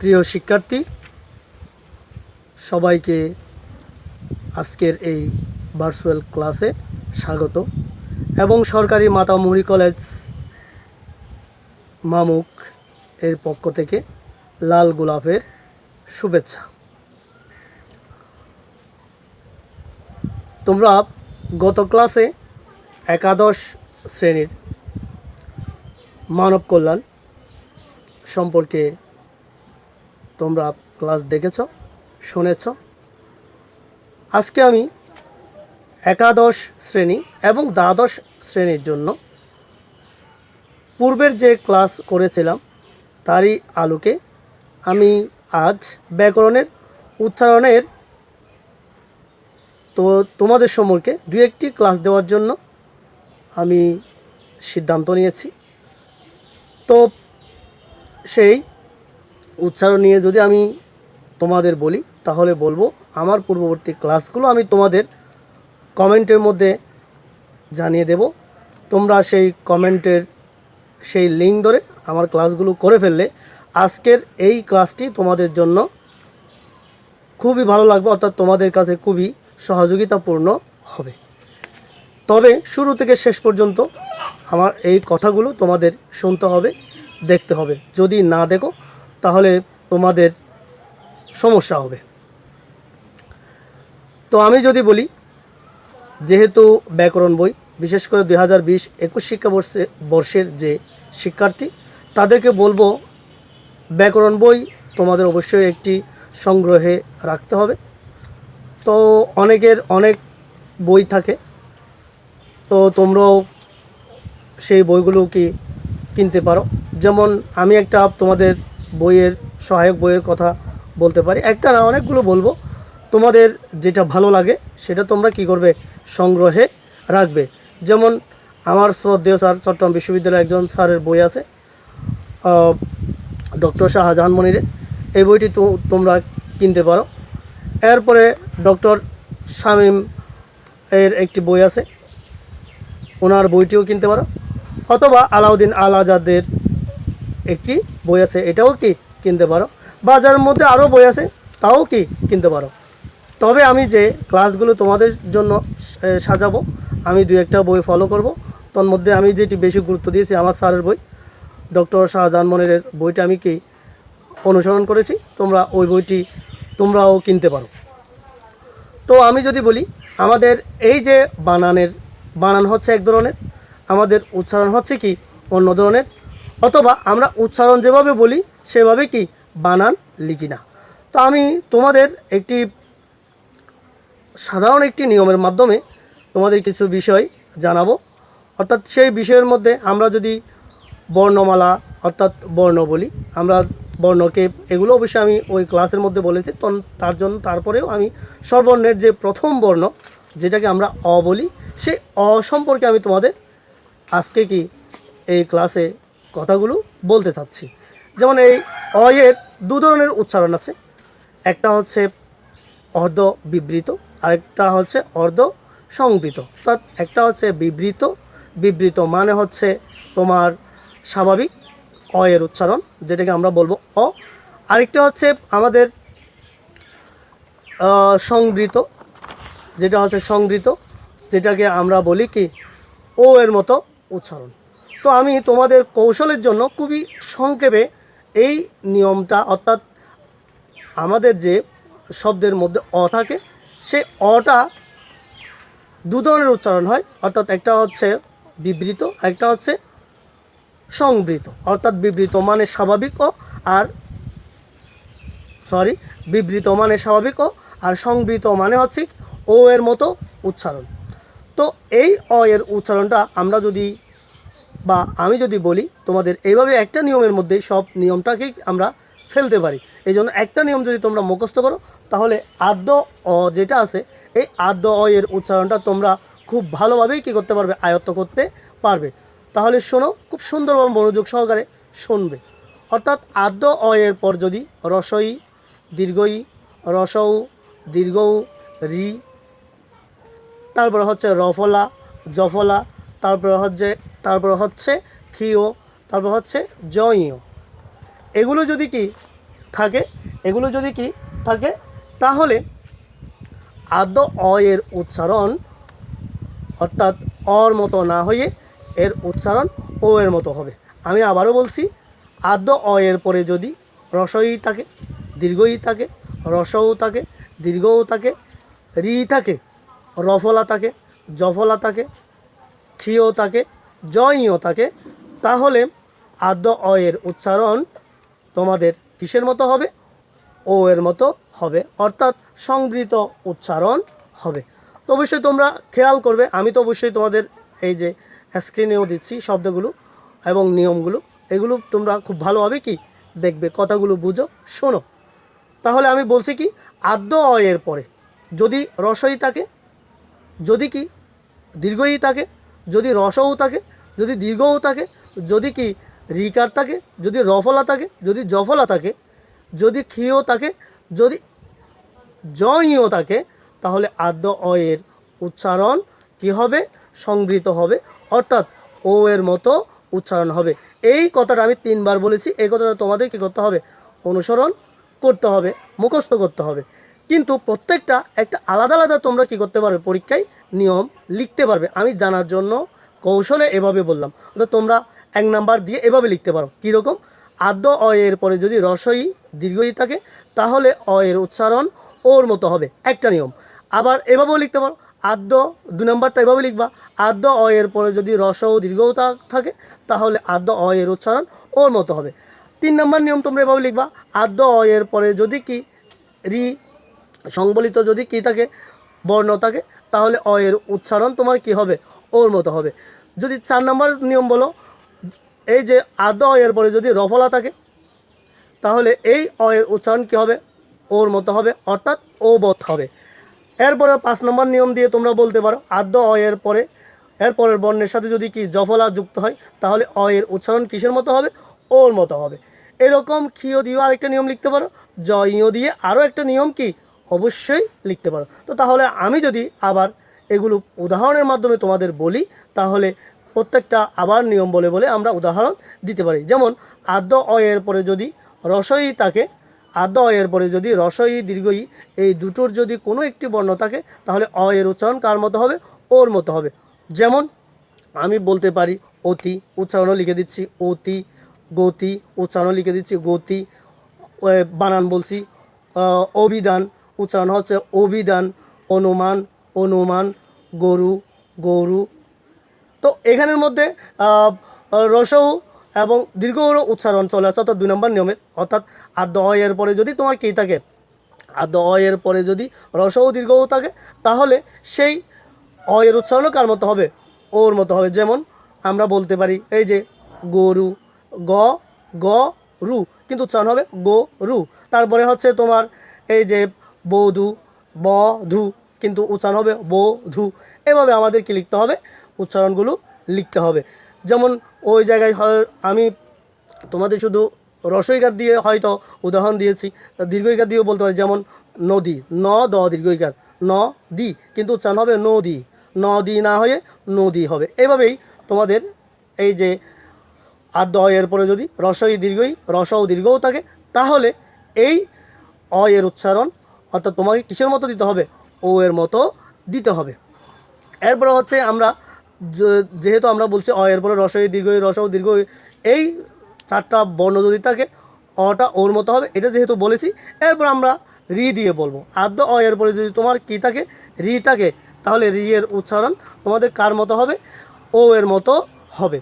প্রিয় শিক্ষার্থী, সবাইকে আজকের এই ভার্চুয়াল ক্লাসে স্বাগত। এবং সরকারি মাতামুহুরি কলেজ মামুক এর পক্ষ থেকে লাল গোলাপের শুভেচ্ছা। তোমরা গত ক্লাসে একাদশ শ্রেণির মানব কল্যাণ সম্পর্কে তোমরা ক্লাস দেখেছ, শুনেছ। আজকে আমি একাদশ শ্রেণি এবং দ্বাদশ শ্রেণির জন্য পূর্বের যে ক্লাস করেছিলাম, তারই আলোকে আমি আজ ব্যাকরণের উচ্চারণের তো তোমাদের সম্পর্কে দু একটি ক্লাস দেওয়ার জন্য আমি সিদ্ধান্ত নিয়েছি। তো সেই উচ্চারণ নিয়ে যদি আমি তোমাদের বলি, তাহলে বলব আমার পূর্ববর্তী ক্লাসগুলো আমি তোমাদের কমেন্টের মধ্যে জানিয়ে দেব। তোমরা সেই কমেন্টের সেই লিঙ্ক ধরে আমার ক্লাসগুলো করে ফেললে আজকের এই ক্লাসটি তোমাদের জন্য খুবই ভালো লাগবে, অর্থাৎ তোমাদের কাছে খুবই সহযোগিতাপূর্ণ হবে। তবে শুরু থেকে শেষ পর্যন্ত আমার এই কথাগুলো তোমাদের শুনতে হবে, দেখতে হবে। যদি না দেখো তাহলে তোমাদের সমস্যা হবে। তো আমি যদি বলি, যেহেতু ব্যাকরণ বই, বিশেষ করে দুই হাজার বিশ একুশ শিক্ষাবর্ষে, বর্ষের যে শিক্ষার্থী, তাদেরকে বলব, ব্যাকরণ বই তোমাদের অবশ্যই একটি সংগ্রহে রাখতে হবে। তো অনেকের অনেক বই থাকে, তো তোমরাও সেই বইগুলো কি কিনতে পারো। যেমন আমি একটা তোমাদের বইয়ের, সহায়ক বইয়ের কথা বলতে পারি। একটা না, অনেকগুলো বলব। তোমাদের যেটা ভালো লাগে, সেটা তোমরা কি করবে? সংগ্রহে রাখবে। যেমন আমার শ্রদ্ধেয় স্যার, চট্টগ্রাম বিশ্ববিদ্যালয়ের একজন স্যারের বই আছে ডক্টর শাহজাহান মনিরের। এই বইটি তো তোমরা কিনতে পারো। এরপরে ডক্টর শামীম এর একটি বই আছে, ওনার বইটিও কিনতে পারো। অথবা আলাউদ্দিন আল আজাদের একটি বই আছে, এটাও কি কিনতে পারো? বাজারের মধ্যে আরও বই আছে, তাও কি কিনতে পারো? তবে আমি যে ক্লাসগুলো তোমাদের জন্য সাজাবো, আমি দু একটা বই ফলো করব। তোর মধ্যে আমি যেটি বেশি গুরুত্ব দিয়েছি, আমার স্যারের বই। ডক্টর শাহজাহান মনিরের বইটা আমি কি অনুসরণ করেছি, তোমরা ওই বইটি তোমরাও কিনতে পারো। তো আমি যদি বলি, আমাদের এই যে বানানের, বানান হচ্ছে এক ধরনের, আমাদের উচ্চারণ হচ্ছে কি অন্য ধরনের? অথবা আমরা উচ্চারণ যেভাবে বলি, সেভাবে কি বানান লিখি না। তো আমি তোমাদের একটি সাধারণ একটি নিয়মের মাধ্যমে তোমাদের কিছু বিষয় জানাব। অর্থাৎ সেই বিষয়ের মধ্যে আমরা যদি বর্ণমালা, অর্থাৎ বর্ণ বলি, আমরা বর্ণকে এগুলো অবশ্যই আমি ওই ক্লাসের মধ্যে বলেছি তার জন্য তারপরেও আমি স্বরবর্ণের যে প্রথম বর্ণ, যেটাকে আমরা অ বলি, সেই অ সম্পর্কে আমি তোমাদের আজকে কি এই ক্লাসে কথাগুলো বলতে চাচ্ছি। যেমন এই অ এর দু ধরনের উচ্চারণ আছে। একটা হচ্ছে অর্ধ বিবৃত, আরেকটা হচ্ছে অর্ধ সংবৃত। অর্থাৎ একটা হচ্ছে বিবৃত বিবৃত মানে হচ্ছে তোমার স্বাভাবিক অ এর উচ্চারণ, যেটাকে আমরা বলব অ। আরেকটা হচ্ছে আমাদের সংবৃত, যেটা হচ্ছে সংবৃত, যেটাকে আমরা বলি কি, ও এর মতো উচ্চারণ। তো আমি তোমাদের কৌশলের জন্য খুবই সংক্ষেপে এই নিয়মটা, অর্থাৎ আমাদের যে শব্দের মধ্যে অ থাকে সে অটা দু ধরনের উচ্চারণ হয়। অর্থাৎ একটা হচ্ছে বিবৃত একটা হচ্ছে সংবৃত। অর্থাৎ বিবৃত মানে স্বাভাবিক ও আর সরি বিবৃত মানে স্বাভাবিক ও আর সংবৃত মানে হচ্ছে ও এর মতো উচ্চারণ। তো এই অ এর উচ্চারণটা আমরা যদি বা আমি যদি বলি, তোমাদের এইভাবে একটা নিয়মের মধ্যে সব নিয়মটাকেই আমরা ফেলতে পারি। এই জন্য একটা নিয়ম যদি তোমরা মুখস্থ করো, তাহলে আদ্য অ যেটা আছে, এই আদ্য অ এর উচ্চারণটা তোমরা খুব ভালোভাবেই কী করতে পারবে, আয়ত্ত করতে পারবে। তাহলে শোনো, খুব সুন্দরভাবে মনোযোগ সহকারে শুনবে। অর্থাৎ আদ্য অ এর পর যদি রসই দীর্ঘই রসৌ, দীর্ঘৌ, রি, তারপরে হচ্ছে রফলা, জফলা, তারপরে হচ্ছে তারপরে হচ্ছে ক্ষীয় তারপর হচ্ছে জয়ীয়। এগুলো যদি কি থাকে, এগুলো যদি কি থাকে, তাহলে আদ্য অ এর উচ্চারণ, অর্থাৎ অর মতো না হয়ে এর উচ্চারণ ও এর মতো হবে। আমি আবারও বলছি, আদ্য অ এর পরে যদি রসই থাকে দীর্ঘই থাকে, রসও থাকে, দীর্ঘও থাকে, রি থাকে, রফলা থাকে, জফলা থাকে, ক্ষীয় থাকে জয়ীয় থাকে, তাহলে আদ্য অ এর উচ্চারণ তোমাদের কিসের মতো হবে? ও এর মতো হবে, অর্থাৎ সংবৃত উচ্চারণ হবে। তো অবশ্যই তোমরা খেয়াল করবে, আমি তো অবশ্যই তোমাদের এই যে স্ক্রিনেও দিচ্ছি শব্দগুলো এবং নিয়মগুলো, এগুলো তোমরা খুব ভালোভাবে কি দেখবে, কথাগুলো বুঝো, শোনো। তাহলে আমি বলছি কি, আদ্য অ এর পরে যদি রসই থাকে, যদি কি দীর্ঘই থাকে যদি রসও থাকে, যদি দীর্ঘও থাকে, যদি কি রিকার থাকে, যদি রফলা থাকে, যদি জফলা থাকে, যদি ক্ষীয় থাকে, যদি জয়ীয় থাকে, তাহলে আদ্য অ এর উচ্চারণ কি হবে? সংগৃহীত হবে। অর্থাৎ ও এর মতো উচ্চারণ হবে। এই কথাটা আমি তিনবার বলেছি, এই কথাটা তোমাদের কী করতে হবে। অনুসরণ করতে হবে, মুখস্থ করতে হবে। কিন্তু প্রত্যেকটা একটা আলাদা আলাদা তোমরা কি করতে পারবে? পরীক্ষায় নিয়ম লিখতে পারবে। আমি জানার জন্য কৌশলে এভাবে বললাম। তো তোমরা এক নাম্বার দিয়ে এভাবে লিখতে পারো। কীরকম? আদ্য অ এর পরে যদি রসই দীর্ঘই থাকে, তাহলে অ এর উচ্চারণ ওর মতো হবে। একটা নিয়ম। আবার এভাবেও লিখতে পারো। আদ্য দু নম্বরটা এভাবে লিখবা। আদ্য অ এর পরে যদি রস ও দীর্ঘও থাকে, তাহলে আদ্য অ এর উচ্চারণ ওর মতো হবে। তিন নম্বর নিয়ম তোমরা এভাবে লিখবা। আদ্য অ এর পরে যদি কি রি সংবলিত যদি কি থাকে, বর্ণ থাকে, তাহলে অ এর উচ্চারণ তোমার কি হবে? ওর মতো হবে। যদি চার নম্বর নিয়ম বলো, এই যে আদ্য অ এর পরে যদি রফলা থাকে, তাহলে এই অ এর উচ্চারণ কী হবে? ওর মতো হবে, অর্থাৎ ও বোধ হবে। এরপরে পাঁচ নম্বর নিয়ম দিয়ে তোমরা বলতে পারো আদ্য অ এর পরে, এর পরের বর্ণের সাথে যদি কি জফলা যুক্ত হয়, তাহলে অ এর উচ্চারণ কিসের মতো হবে? ওর মতো হবে। এরকম ক্ষীয় দিয়েও আরেকটা নিয়ম লিখতে পারো। জ জয়ীয় দিয়ে আরও একটা নিয়ম কি? অবশ্যই লিখতে পারো। তো তাহলে আমি যদি আবার এগুলো উদাহরণের মাধ্যমে তোমাদের বলি, তাহলে প্রত্যেকটা আবার নিয়ম বলে বলে আমরা উদাহরণ দিতে পারি। যেমন, আদ্য অ এর পরে যদি রসই থাকে আদ্য অ এর পরে যদি রসই দীর্ঘই এই দুটোর যদি কোনো একটি বর্ণ থাকে, তাহলে অ এর উচ্চারণ কার মতো হবে? ওর মতো হবে। যেমন, আমি বলতে পারি অতি, উচ্চারণও লিখে দিচ্ছি অতি, গতি, উচ্চারণও লিখে দিচ্ছি গতি বানান বলছি অভিধান উচ্চারণ হচ্ছে অভিধান, অনুমান অনুমান, গরু গরু। তো এখানের মধ্যে রসৌ এবং দীর্ঘরও উচ্চারণ চলে আসে, অর্থাৎ দুই নম্বর নিয়মের অর্থাৎ আদ্য এর পরে যদি তোমার কী থাকে, আদ্য এর পরে যদি রসৌ দীর্ঘও থাকে, তাহলে সেই এর উচ্চারণও কার মতো হবে? ওর মতো হবে। যেমন আমরা বলতে পারি, এই যে গরু, গ গ, রু। কিন্তু উচ্চারণ হবে গো রু তারপরে হচ্ছে তোমার এই যে বধু ব ধু কিন্তু উচ্চারণ হবে বো ধু এভাবে আমাদের কি লিখতে হবে, উচ্চারণগুলো লিখতে হবে। যেমন ওই জায়গায় আমি তোমাদের শুধু রসইকার দিয়ে হয়তো উদাহরণ দিয়েছি দীর্ঘইকার দিয়েও বলতে পারি, যেমন নদী, ন, দ দীর্ঘইকার ন, দি, কিন্তু উচ্চারণ হবে নদী নদী না হয়ে নদী হবে। এভাবেই তোমাদের এই যে আদ্য অ এর পরে যদি রসই দীর্ঘই রস ও দীর্ঘও থাকে, তাহলে এই অ এর উচ্চারণ অর্থাৎ তোমাকে কিসের মতো দিতে হবে? ও এর মতো দিতে হবে। এরপরে হচ্ছে আমরা যেহেতু আমরা বলছি অ এর পরে রসই দীর্ঘই রস দীর্ঘ এই চারটা বর্ণ যদি থাকে, অটা ওর মতো হবে, এটা যেহেতু বলেছি, এরপর আমরা রি দিয়ে বলব। আদ্য অ এর পরে যদি তোমার কী থাকে, রি থাকে, তাহলে রি এর উচ্চারণ তোমাদের কার মতো হবে? ও এর মতো হবে।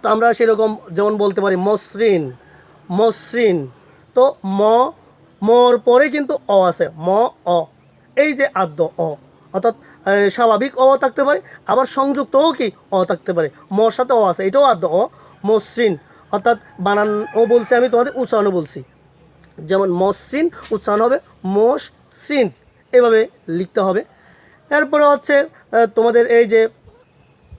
তো আমরা সেরকম যেমন বলতে পারি মসৃণ মসৃণ, তো ম মর পরে কিন্তু অ আছে, ম, অ। এই যে আদ্য, অ। অর্থাৎ স্বাভাবিক অ থাকতে পারে, আবার সংযুক্তও কি অ থাকতে পারে। মর সাথে অ আছে, এটাও আদ্য, অ। মসৃণ, অর্থাৎ বানান, ও বলছি আমি তোমাদের, উচ্চারণও বলছি। যেমন মসৃণ, উচ্চারণ হবে মোস শ্রীন এভাবে লিখতে হবে। এরপরে হচ্ছে তোমাদের এই যে,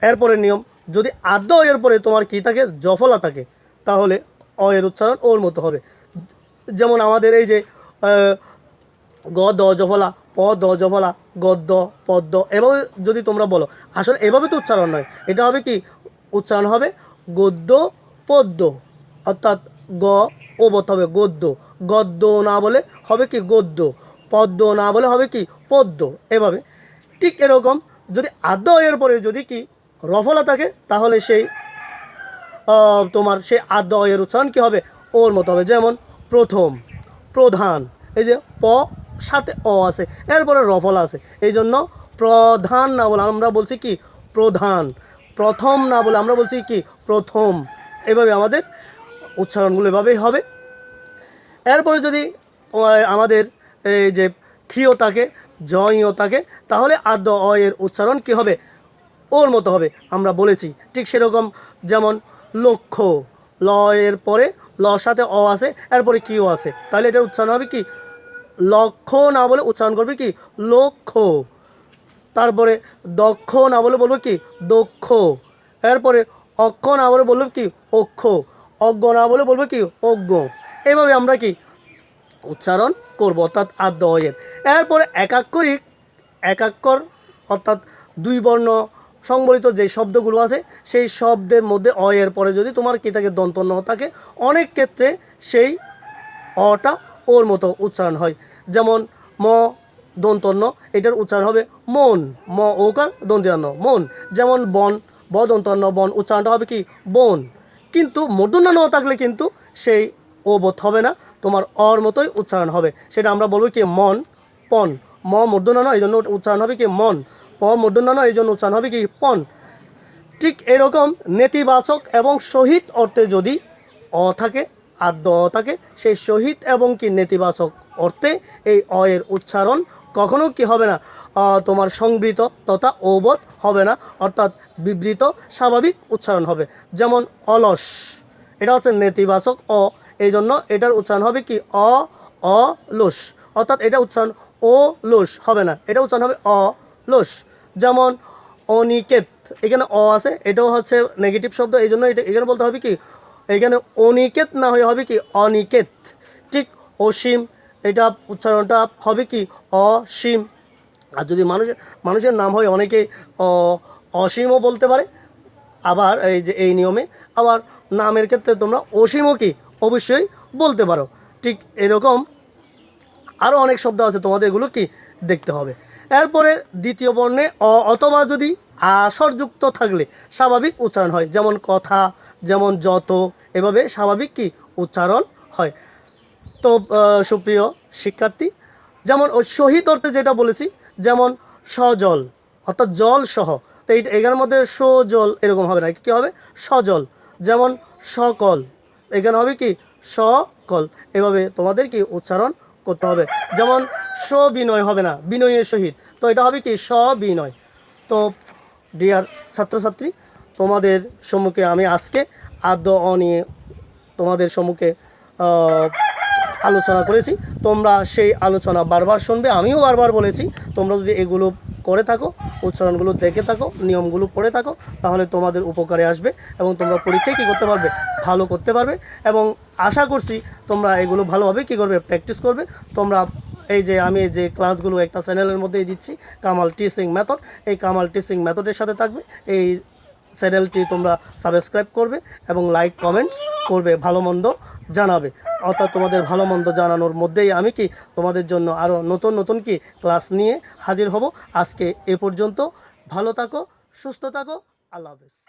এরপরের নিয়ম, যদি আদ্য এর পরে তোমার কী থাকে, জফলা থাকে, তাহলে অ এর উচ্চারণ ওর মতো হবে। যেমন আমাদের এই যে গ, দ জফলা প, দ জফলা গদ্য পদ্য এভাবে যদি তোমরা বলো, আসলে এভাবে তো উচ্চারণ নয়, এটা হবে কি, উচ্চারণ হবে গদ্য, পদ্য, অর্থাৎ গ, ও বলতে হবে গদ্য গদ্য না বলে হবে কি গদ্য, পদ্য না বলে হবে কি পদ্য, এভাবে। ঠিক এরকম যদি আদ্য এর পরে যদি কি রফলা থাকে, তাহলে সেই তোমার সেই আদ্য এর উচ্চারণ কী হবে? ওর মতো হবে। যেমন প্রথম প্রধান। এই যে প, সাথে অ আছে, এরপরে রফল আছে। এই জন্য প্রধান না বলে আমরা বলছি কি? প্রধান। প্রথম না বলে আমরা বলছি কি? প্রথম। এভাবে আমাদের উচ্চারণগুলো এভাবেই হবে। এরপরে যদি আমাদের এই যে ক্ষীয় থাকে জয়ও থাকে, তাহলে আদ্য, অ এর উচ্চারণ কী হবে? ওর মতো হবে। আমরা বলেছি, ঠিক সেরকম যেমন লক্ষ্য, ল এর পরে ল সাথে অ আছে, এরপরে কিও আছে। তাহলে এটার উচ্চারণ হবে কি? লক্ষ্য না বলে উচ্চারণ করবে কি? লক্ষ্য তারপরে দক্ষ না বলে বলব কি? দক্ষ। এরপরে অক্ষ না বলে বলব কি? অক্ষ। অজ্ঞ না বলে বলব কি? অজ্ঞ। এইভাবে আমরা কি উচ্চারণ করব, অর্থাৎ আদ্য অয়ের এরপরে একাক্ষরিক, একাক্ষর, অর্থাৎ দুই বর্ণ সংবলিত যে শব্দগুলো আছে, সেই শব্দের মধ্যে অয়ের পরে যদি তোমার কি থাকে দন্ত ন থাকে, অনেক ক্ষেত্রে সেই অটা ওর মতো উচ্চারণ হয়। যেমন, ম দন্তন্য, এটার উচ্চারণ হবে মন। ম ওকার দন্তিয়ান্ন মন। যেমন, বন, ব দন্তন্য, বন উচ্চারণটা হবে কি? বন। কিন্তু মূর্ধন্য ন থাকলে কিন্তু সেই ও বোধ হবে না, তোমার অর মতোই উচ্চারণ হবে। সেটা আমরা বলব কি? মন, পন। ম মূর্ধন্য ন এই জন্য উচ্চারণ হবে কি? মন। প মূর্ধন্য এই জন্য উচ্চারণ হবে কি? পন। ঠিক এরকম নেতিবাচক এবং শহীদ অর্থে যদি অ থাকে আদ্য অ থাকে, সেই শহীদ এবং কি নেতিবাচক অর্থে এই অ এর উচ্চারণ কখনো কি হবে না? তোমার সংবৃত তথা ওবোধ হবে না, অর্থাৎ বিবৃত স্বাভাবিক উচ্চারণ হবে। যেমন অলস, এটা হচ্ছে নেতিবাচক অ, এই জন্য এটার উচ্চারণ হবে কি? অ অ লোস অর্থাৎ এটা উচ্চারণ ও লোস হবে না, এটা উচ্চারণ হবে অ। লোস। যেমন অনিকেত, এখানে অ আছে, এটাও হচ্ছে নেগেটিভ শব্দ এই জন্য এটা এখানে বলতে হবে কি, এখানে অনিকেত না হয়ে হবে কি, অনিকেত। ঠিক অসীম, এটা উচ্চারণটা হবে কি, অসীম। আর যদি মানুষের মানুষের নাম হয় অনেকে অসীমও বলতে পারে, আবার এই যে এই নিয়মে, আবার নামের ক্ষেত্রে তোমরা অসীমও কি, অবশ্যই বলতে পারো। ঠিক এরকম আরও অনেক শব্দ আছে তোমাদের এগুলো কি দেখতে হবে। এরপরে দ্বিতীয় বর্ণে অ অথবা যদি আসরযুক্ত থাকলে স্বাভাবিক উচ্চারণ হয়। যেমন কথা, যেমন যত, এভাবে স্বাভাবিক কি? উচ্চারণ হয়। তো সুপ্রিয় শিক্ষার্থী, যেমন শহীদ অর্থে যেটা বলেছি, যেমন সজল, অর্থাৎ জল সহ। তো এই এখানের মধ্যে সজল এরকম হবে না। কী হবে? সজল। যেমন সকল, এখানে হবে কি? সকল। এভাবে তোমাদের কি উচ্চারণ করতে হবে। যেমন সবিনয় হবে না, বিনয়ের সহিত। তো এটা হবে কি? সবিনয় তো ডিয়ার ছাত্রছাত্রী, তোমাদের সম্মুখে আমি আজকে আদ্য অ নিয়ে তোমাদের সম্মুখে আলোচনা করেছি। তোমরা সেই আলোচনা বারবার শুনবে, আমিও বারবার বলেছি, তোমরা যদি এগুলো করে থাকো, উচ্চারণগুলো দেখে থাকো, নিয়মগুলো পড়ে থাকো, তাহলে তোমাদের উপকারে আসবে এবং তোমরা পরীক্ষায় কী করতে পারবে? ভালো করতে পারবে এবং আশা করছি তোমরা এগুলো ভালোভাবে কী করবে? প্র্যাকটিস করবে। তোমরা এই যে আমি যে ক্লাসগুলো একটা চ্যানেলের মধ্যেই দিচ্ছি কামাল টিচিং মেথড এই কামাল টিচিং মেথডের সাথে থাকবে। এই চ্যানেলটি তোমরা সাবস্ক্রাইব করবে এবং লাইক কমেন্টস করবে, ভালো মন্দ জানাবে। অর্থাৎ তোমাদের ভালো মন্দ জানানোর মধ্যেই আমি কি তোমাদের জন্য আরও নতুন নতুন কি ক্লাস নিয়ে হাজির হব? আজকে এ পর্যন্ত ভালো থাকো, সুস্থ থাকো, আল্লাহ হাফেজ।